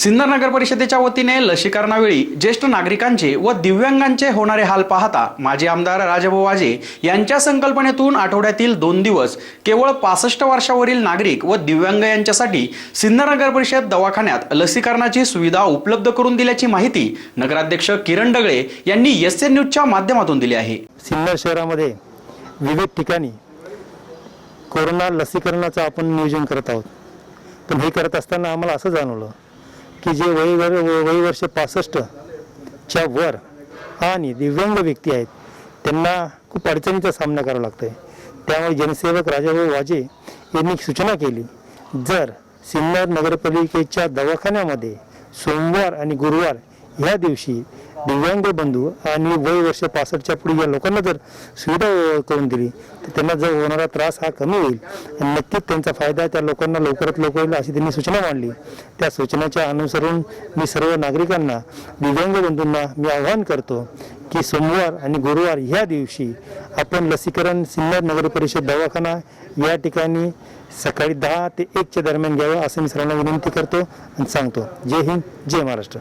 सिन्नर नगर परिषदेच्या वतीने लसीकरणावेळी ज्येष्ठ नागरिकांचे व दिव्यांगांचे होणारे हाल पाहता माजी आमदार राजाभाऊ वाजे यांच्या संकल्पनेतून आठवड्यातील दोन दिवस केवळ पासष्ट वर्षावरील नागरिक व दिव्यांग यांच्यासाठी सिन्नर नगर परिषद दवाखान्यात लसीकरणाची सुविधा उपलब्ध करून दिल्याची माहिती नगराध्यक्ष किरण डगळे यांनी एस एन न्यूजच्या माध्यमातून दिली आहे. सिन्नर शहरामध्ये विविध ठिकाणी कोरोना लसीकरणाचं आपण नियोजन करत आहोत. पण हे करत असताना आम्हाला असं जाणवलं की जे वय वर वय वर्ष पासष्टच्या वर आणि दिव्यांग व्यक्ती आहेत त्यांना खूप अडचणीचा सामना करावा लागतो आहे त्यामुळे जनसेवक राजाभाऊ वाजे यांनी सूचना केली. जर सिन्नर नगरपालिकेच्या दवाखान्यामध्ये सोमवार आणि गुरुवार ह्या दिवशी दिव्यांग बंधू आणि वय वर्ष पासष्टच्या पुढे या लोकांना जर सुविधा करून दिली तर त्यांना जर होणारा त्रास हा कमी होईल. आणि नक्कीच त्यांचा फायदा त्या लोकांना लवकरात लवकर होईल अशी त्यांनी सूचना मांडली. त्या सूचनेच्या अनुसरून मी सर्व नागरिकांना दिव्यांग बंधूंना मी आवाहन करतो की सोमवार आणि गुरुवार ह्या दिवशी आपण लसीकरण सिन्नर नगर परिषद दवाखाना या ठिकाणी सकाळी दहा ते एकच्या दरम्यान घ्यावं असं मी सर्वांना विनंती करतो आणि सांगतो. जय हिंद जय महाराष्ट्र.